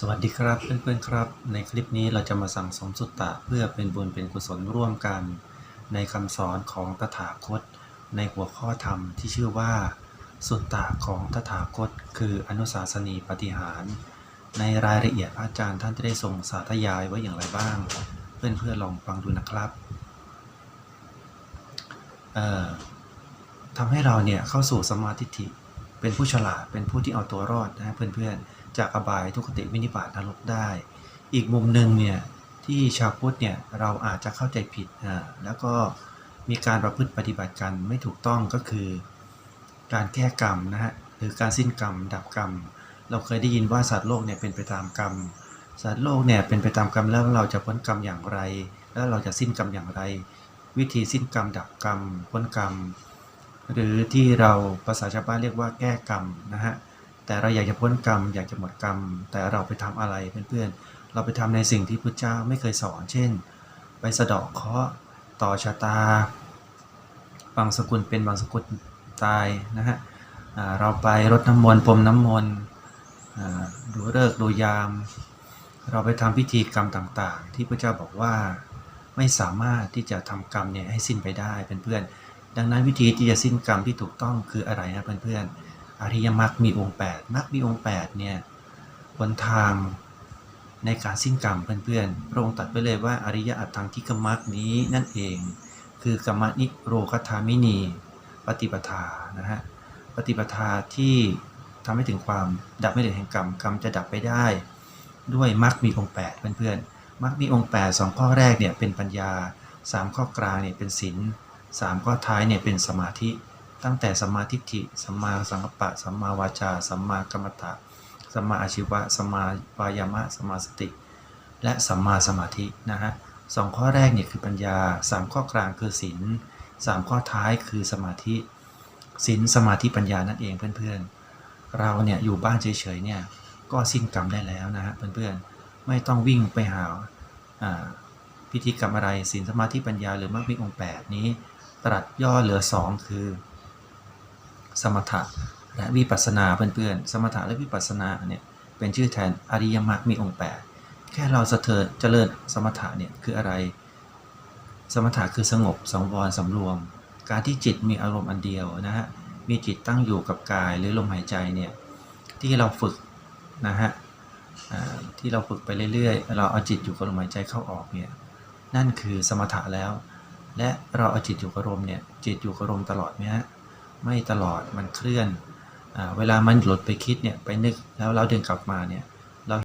สวัสดีครับเพื่อนๆครับ ในคลิปนี้เราจะมาสั่งสมสุตตะเพื่อเป็นบุญเป็นกุศลร่วมกัน ในคำสอนของตถาคต ในหัวข้อธรรมที่ชื่อว่า สุตตะของตถาคต คืออนุสาสนีปฏิหาร ในรายละเอียดอาจารย์ท่านจะได้ทรงสาธยายไว้อย่างไรบ้าง เพื่อนๆลองฟังดูนะครับเอ่อทำให้เราเนี่ยเข้าสู่สมาธิ เป็นผู้ฉลาดเป็นผู้ที่เอาตัวรอดนะเพื่อนๆ จากอบายทุกขติวินิบาตนรกได้ อีกมุมหนึ่งเนี่ยที่ชาวพุทธเนี่ยเราอาจจะเข้าใจผิดอ่าแล้วก็มีการประพฤติปฏิบัติกันไม่ถูกต้องก็คือ การแก้กรรมนะฮะหรือการสิ้นกรรม ดับกรรม เราเคยได้ยินว่าสัตว์โลกเนี่ยเป็นไปตามกรรมสัตว์โลกเนี่ยเป็นไปตามกรรมแล้วเราจะพ้นกรรมอย่างไร แล้วเราจะสิ้นกรรมอย่างไร วิธีสิ้นกรรมดับกรรมพ้นกรรม หรือที่เราภาษาชาวบ้านเรียกว่าแก้กรรมนะฮะแต่เราอยากจะพ้นกรรม อยากจะหมดกรรม แต่เราไปทำอะไรเพื่อนๆเราไปทำในสิ่งที่พุทธเจ้าไม่เคยสอน เช่น ไปสะดาะเคราะห์ต่อชะตา บางสกุลเป็นบางสกุลตายนะฮะเราไปรดน้ำมนต์พรมน้ำมนต์ดูเลิกดูยาม เราไปทำพิธีกรรมต่างๆ ที่พระเจ้าบอกว่าไม่สามารถที่จะทำกรรมเนี่ยให้สิ้นไปได้เพื่อนๆ ดังนั้นวิธีที่จะสิ้นกรรมที่ถูกต้องคืออะไรนะเพื่อนๆอริยมรรคมีองค์ 8มรรคมีองค์8เนี่ยบนทางในการสิ้นกรรมเพื่อนๆพระองค์ตรัดไปเลยว่าอริยอัตถังคิกมรรคนี้นั่นเอง คือกรรมนิโรคธามินี ปฏิปทานะฮะปฏิปทาที่ทำให้ถึงความดับไม่เหลือแห่งกรรมกรรมจะดับไปได้ ด้วยมรรคมีองค์8เพื่อนๆมรรคมีองค์8สองข้อแรกเนี่ยเป็นปัญญาสามข้อกลางเนี่ยเป็นศีล สามข้อท้ายเนี่ยเป็นสมาธิ ตั้งแต่สมาทิฏฐิสัมมาสังกัปปะสัมมาวาจาสัมมากัมมันตะสัมมาอาชีวะสัมมาวายามะสัมมาสติ และสัมมาสมาธินะฮะสองข้อแรกเนี่ยคือปัญญาสามข้อกลางคือศีลสามข้อท้ายคือสมาธิศีลสมาธิปัญญานั่นเองเพื่อนๆ เราเนี่ยอยู่บ้านเฉยๆเนี่ยก็สิ้นกรรมได้แล้วนะฮะเพื่อนๆ ไม่ต้องวิ่งไปหาพิธีกรรมอะไรศีลสมาธิปัญญาหรือมรรคมีองค์แปดนี้ ตรัสย่อเหลือสองคือ สมถะและวิปัสนาเพื่อนๆ สมถะและวิปัสนาเนี่ยเป็นชื่อแทนอริยมรรคมีองค์แปดแค่เราสะเทิดเจริญสมถะเนี่ยคืออะไร สมถะคือสงบสังวรสำรวม การที่จิตมีอารมณ์อันเดียวนะฮะมีจิตตั้งอยู่กับกายหรือลมหายใจเนี่ยที่เราฝึกนะฮะที่เราฝึกไปเรื่อยๆ เราเอาจิตอยู่กับลมหายใจเข้าออกเนี่ยนั่นคือสมถะแล้ว และเราเอาจิตอยู่กับลมเนี่ยจิตอยู่กับลมตลอดไหมฮะไม่ตลอดมันเคลื่อนอเวลามันหลุดไปคิดเนี่ยไปนึกแล้วเราเดินกลับมาเนี่ย